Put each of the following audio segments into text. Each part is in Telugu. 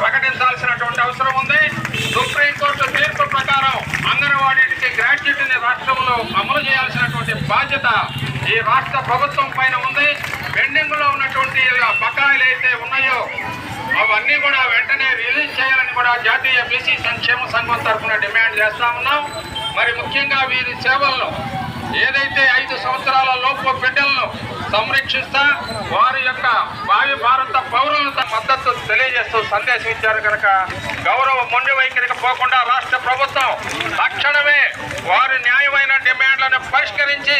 ప్రకటించాల్సినటువంటి అవసరం ఉంది. సుప్రీంకోర్టు తీర్పు ప్రకారం అంగన్వాడీకి గ్రాడ్యుయేట్ని రాష్ట్రంలో అమలు చేయాల్సినటువంటి బాధ్యత ఈ రాష్ట్ర ప్రభుత్వం పైన ఉంది. పెండింగ్లో ఉన్నటువంటి బకాయిలు అయితే ఉన్నాయో అవన్నీ కూడా వెంటనే రిలీజ్ చేయాలని కూడా జాతీయ బీసీ సంక్షేమ సంఘం తరఫున డిమాండ్ చేస్తా ఉన్నాం. మరి ముఖ్యంగా వీరి సేవలను ఏదైతే ఐదు సంవత్సరాల లోపు బిడ్డలను సంరక్షిస్తా వారి యొక్క భావి భారత పౌరులను మద్దతు తెలియజేస్తూ సందేశం ఇచ్చారు కనుక గౌరవ మొండి వైఖరికి పోకుండా రాష్ట్ర ప్రభుత్వం తక్షణమే వారి న్యాయమైన డిమాండ్లను పరిష్కరించి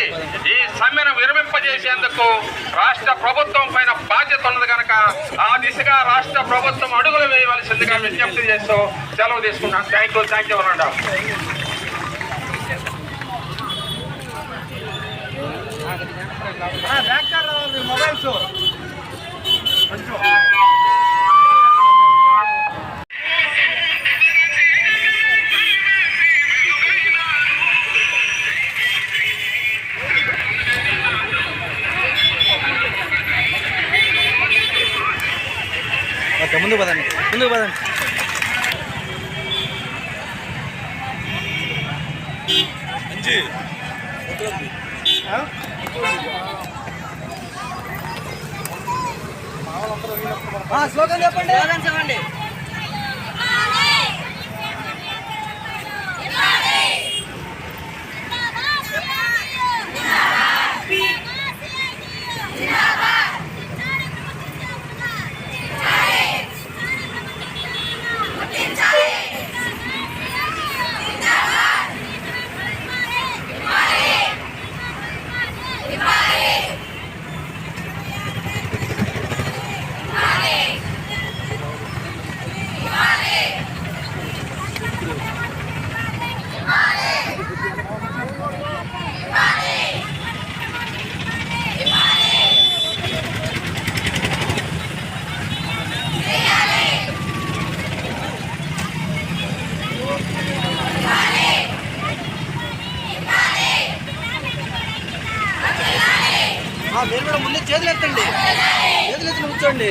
ఈ సమ్మెను విరమింపజేసేందుకు రాష్ట్ర ప్రభుత్వం పైన బాధ్యత ఉన్నది కనుక ఆ దిశగా రాష్ట్ర ప్రభుత్వం అడుగులు వేయవలసిందిగా విజ్ఞప్తి చేస్తూ సెలవు తీసుకున్నాను. Thank you thank you mobiles ముందుకు పదండి. స్లోగన్ చెప్పండి. స్లోగన్ చెప్పండి. మీరు కూడా ముందే చేతులు ఎత్తండి. చేతులు ఎత్తి కూర్చోండి.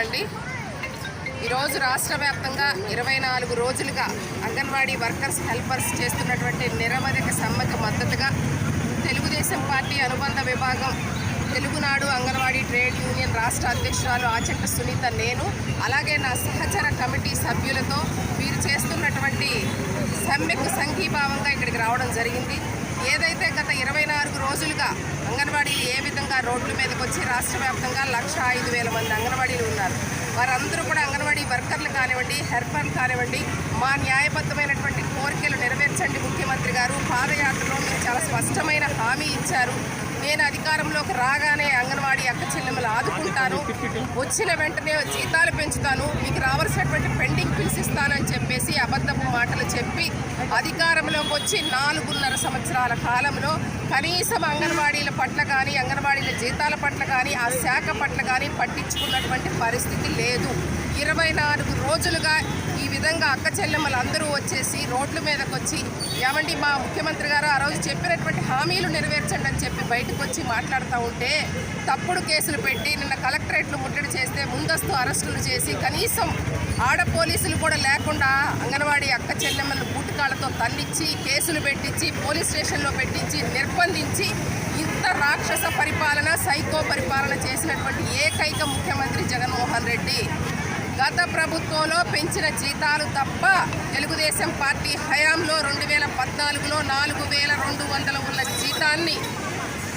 అండి ఈరోజు రాష్ట్ర వ్యాప్తంగా ఇరవై నాలుగు రోజులుగా అంగన్వాడీ వర్కర్స్ హెల్పర్స్ చేస్తున్నటువంటి నిరవధిక సమ్మెకు మద్దతుగా తెలుగుదేశం పార్టీ అనుబంధ విభాగం తెలుగునాడు అంగన్వాడీ ట్రేడ్ యూనియన్ రాష్ట్ర అధ్యక్షురాలు ఆచంట సునీత నేను అలాగే నా సహచర కమిటీ సభ్యులతో వీరు చేస్తున్నటువంటి సమ్మెకు సంఘీభావంగా ఇక్కడికి రావడం జరిగింది. ఏదైతే గత ఇరవై నాలుగు రోజులుగా అంగన్వాడీలు ఏ విధంగా రోడ్ల మీదకి వచ్చి రాష్ట్ర వ్యాప్తంగా లక్ష ఐదు వేల మంది అంగన్వాడీలు ఉన్నారు. వారందరూ కూడా అంగన్వాడీ వర్కర్లు కానివ్వండి హెల్పర్లు కానివ్వండి మా న్యాయబద్ధమైనటువంటి కోరికలు నెరవేర్చండి ముఖ్యమంత్రి గారు. పాదయాత్రలో మీరు చాలా స్పష్టమైన హామీ ఇచ్చారు. నేను అధికారంలోకి రాగానే అంగన్వాడీ అక్క చెల్లెమ్మలు ఆదుకుంటాను. వచ్చిన వెంటనే జీతాలు పెంచుతాను. మీకు రావాల్సినటువంటి పెండింగ్ బిల్స్ ఇస్తానని చెప్పేసి అబద్ధపు మాటలు చెప్పి అధికారంలోకి వచ్చి నాలుగున్నర సంవత్సరాల కాలంలో కనీసం అంగన్వాడీల పట్ల కానీ అంగన్వాడీల జీతాల పట్ల కానీ ఆ శాఖ పట్ల కానీ పట్టించుకున్నటువంటి పరిస్థితి లేదు. ఇరవై నాలుగు రోజులుగా ఈ విధంగా అక్క చెల్లెమ్మలు అందరూ వచ్చేసి రోడ్ల మీదకి వచ్చి ఏమండి మా ముఖ్యమంత్రి గారు ఆ రోజు చెప్పినటువంటి హామీలు నెరవేర్చండి అని చెప్పి బయటకు వచ్చి మాట్లాడుతూ ఉంటే తప్పుడు కేసులు పెట్టి నిన్న కలెక్టరేట్లు ముట్టడి చేస్తే ముందస్తు అరెస్టులు చేసి కనీసం ఆడ పోలీసులు కూడా లేకుండా అంగన్వాడీ అక్క చెల్లెమ్మలను బూటకాలతో తన్నిచ్చి కేసులు పెట్టించి పోలీస్ స్టేషన్లో పెట్టించి నిర్బంధించి ఇంత రాక్షస పరిపాలన సైకో పరిపాలన చేసినటువంటి ఏకైక ముఖ్యమంత్రి జగన్మోహన్ రెడ్డి. గత ప్రభుత్వంలో పెంచిన జీతాలు తప్ప తెలుగుదేశం పార్టీ హయాంలో రెండు వేల పద్నాలుగులో నాలుగు వేల రెండు వందల ఉన్న జీతాన్ని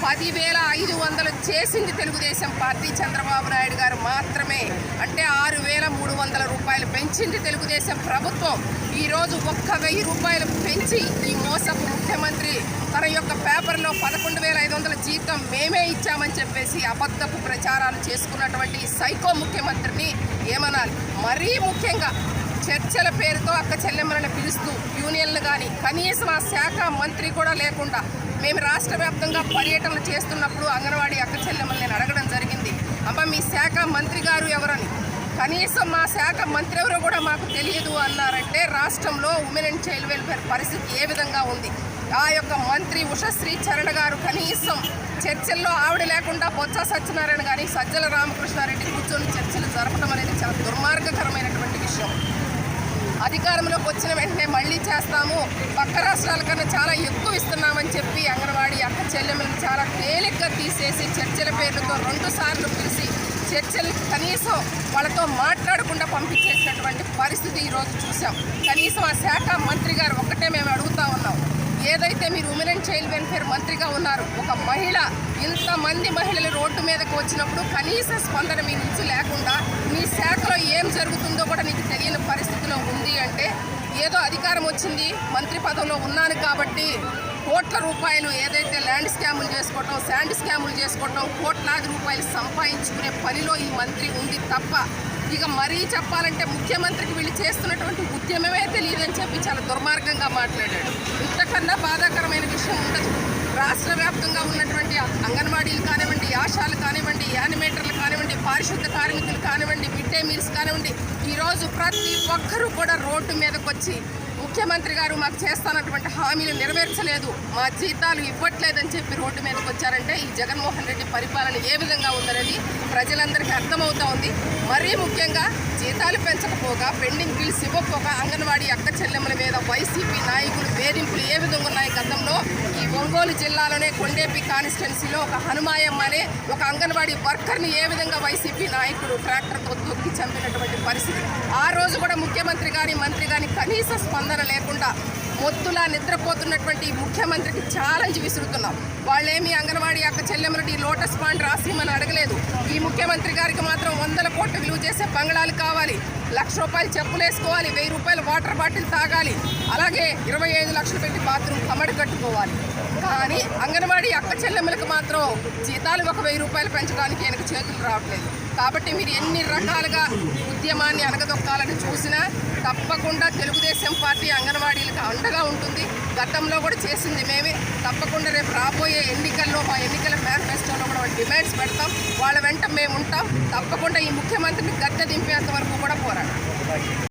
పదివేల ఐదు వందలు చేసింది తెలుగుదేశం పార్టీ చంద్రబాబు నాయుడు గారు మాత్రమే. అంటే ఆరు వేల మూడు వందల రూపాయలు పెంచింది తెలుగుదేశం ప్రభుత్వం. ఈరోజు ఒక్క వెయ్యి రూపాయలు పెంచి ఈ మోసపు ముఖ్యమంత్రి తన యొక్క పేపర్లో పదకొండు వేల ఐదు వందల జీతం మేమే ఇచ్చామని చెప్పేసి అబద్ధపు ప్రచారాలు చేసుకున్నటువంటి సైకో ముఖ్యమంత్రిని ఏమనాలి? మరీ ముఖ్యంగా చర్చల పేరుతో అక్క చెల్లెమ్మలను పిలుస్తూ యూనియన్లు కానీ కనీసం ఆ శాఖ మంత్రి కూడా లేకుండా మేము రాష్ట్ర వ్యాప్తంగా పర్యటనలు చేస్తున్నప్పుడు అంగన్వాడీ అక్క చెల్లెమ్మలు నేను అడగడం జరిగింది. అమ్మ మీ శాఖ మంత్రి గారు ఎవరని? కనీసం మా శాఖ మంత్రి ఎవరో కూడా మాకు తెలియదు అన్నారంటే రాష్ట్రంలో ఉమెన్ అండ్ చైల్డ్ వెల్ఫేర్ పరిస్థితి ఏ విధంగా ఉంది? ఆ యొక్క మంత్రి ఉషశ్రీ చరణ్ గారు కనీసం చర్చల్లో ఆవిడ లేకుండా బొత్స సత్యనారాయణ గారి సజ్జల రామకృష్ణారెడ్డి కూర్చొని చర్చలు జరపడం అనేది చాలా దుర్మార్గకరమైనటువంటి విషయం. అధికారంలోకి వచ్చిన వెంటనే మళ్ళీ చేస్తాము. పక్క రాష్ట్రాల కన్నా చాలా ఎక్కువ ఇస్తున్నామని చెప్పి అంగన్వాడీ అక్క చెల్లెమ్మలను చాలా తేలిగ్గా తీసేసి చర్చల పేర్లతో రెండు సార్లు పిలిచి చర్చలు కనీసం వాళ్ళతో మాట్లాడకుండా పంపించేసినటువంటి పరిస్థితి ఈరోజు చూసాం. కనీసం ఆ శాఖ మంత్రి గారు ఒక్కటే మేము అడుగుతా ఉన్నాం. ఏదైతే మీరు ఉమెన్ అండ్ చైల్డ్ వెల్ఫేర్ మంత్రిగా ఉన్నారు ఒక మహిళ ఇంతమంది మహిళలు రోడ్డు మీదకు వచ్చినప్పుడు కనీస స్పందన మీ నుంచి లేకుండా మీ శాఖలో ఏం జరుగుతుందో కూడా నీకు తెలియని పరిస్థితిలో ఉంది అంటే ఏదో అధికారం వచ్చింది మంత్రి పదవిలో ఉన్నాను కాబట్టి కోట్ల రూపాయలు ఏదైతే ల్యాండ్ స్కాములు చేసుకోవటం శాండ్ స్కాములు చేసుకోవటం కోట్లాది రూపాయలు సంపాదించుకునే పనిలో ఈ మంత్రి ఉంది తప్ప ఇక మరీ చెప్పాలంటే ముఖ్యమంత్రికి వీళ్ళు చేస్తున్నటువంటి ఉద్యమమే తెలియదని చెప్పి చాలా దుర్మార్గంగా మాట్లాడాడు. ఇంతకన్నా బాధాకరమైన విషయం ఉండదు. రాష్ట్ర వ్యాప్తంగా ఉన్నటువంటి అంగన్వాడీలు కానివ్వండి ఆశాలు కానివ్వండి యానిమేటర్లు కానివ్వండి పారిశుద్ధ కార్మికులు కానివ్వండి మిడ్ డే మీల్స్ కానివ్వండి ఈరోజు ప్రతి ఒక్కరూ కూడా రోడ్డు మీదకి వచ్చి ముఖ్యమంత్రి గారు మాకు చేస్తానటువంటి హామీలు నెరవేర్చలేదు. మా జీతాలు ఇవ్వట్లేదని చెప్పి రోడ్డు మీదకి వచ్చారంటే ఈ జగన్మోహన్ రెడ్డి పరిపాలన ఏ విధంగా ఉందనేది ప్రజలందరికీ అర్థమవుతా ఉంది. మరీ ముఖ్యంగా జీతాలు పెంచకపోగా పెండింగ్ బిల్స్ ఇవ్వకపోగా అంగన్వాడీ అక్క చెల్లెమ్మల మీద వైసీపీ నాయకులు వేధింపులు ఏ విధంగా ఉన్నాయి గతంలో? ఒంగోలు జిల్లాలోనే కొండేపి కాన్స్టిట్యున్సీలో ఒక హనుమాయమ్మ అనే ఒక అంగన్వాడీ వర్కర్ని ఏ విధంగా వైసీపీ నాయకుడు ట్రాక్టర్తో తొక్కి చంపినటువంటి పరిస్థితి. ఆ రోజు కూడా ముఖ్యమంత్రి కానీ మంత్రి కానీ కనీస స్పందన లేకుండా మొత్తులా నిద్రపోతున్నటువంటి ఈ ముఖ్యమంత్రికి ఛాలెంజ్ విసురుతున్నాం. వాళ్ళేమి అంగన్వాడీ అక్క చెల్లెమ్మడి లోటస్ పాండ్ రాసిమని అడగలేదు. ఈ ముఖ్యమంత్రి గారికి మాత్రం వందల కోట్లు విలువ చేసే బంగళాలు కావాలి. లక్ష రూపాయలు చెప్పులు వేసుకోవాలి వెయ్యి రూపాయలు వాటర్ బాటిల్ తాగాలి. అలాగే ఇరవై ఐదు లక్షలు పెట్టి బాత్రూమ్ కమడి కట్టుకోవాలి. కానీ అంగన్వాడీ అక్క చెల్లెమ్మలకు మాత్రం జీతాలు ఒక వెయ్యి రూపాయలు పెంచడానికి ఆయనకు చేతులు రావట్లేదు. కాబట్టి మీరు ఎన్ని రకాలుగా ఉద్యమాన్ని అనగదొక్కాలని చూసినా తప్పకుండా తెలుగుదేశం పార్టీ అంగన్వాడీలకు అండగా ఉంటుంది. గతంలో కూడా చేసింది మేమే. తప్పకుండా రేపు రాబోయే ఎన్నికల్లో మా ఎన్నికల మేనిఫెస్టోలో కూడా డిమాండ్స్ పెడతాం. వాళ్ళ వెంట మేము ఉంటాం. తప్పకుండా ఈ ముఖ్యమంత్రిని గద్దె దింపేంత వరకు కూడా పోరాడతాం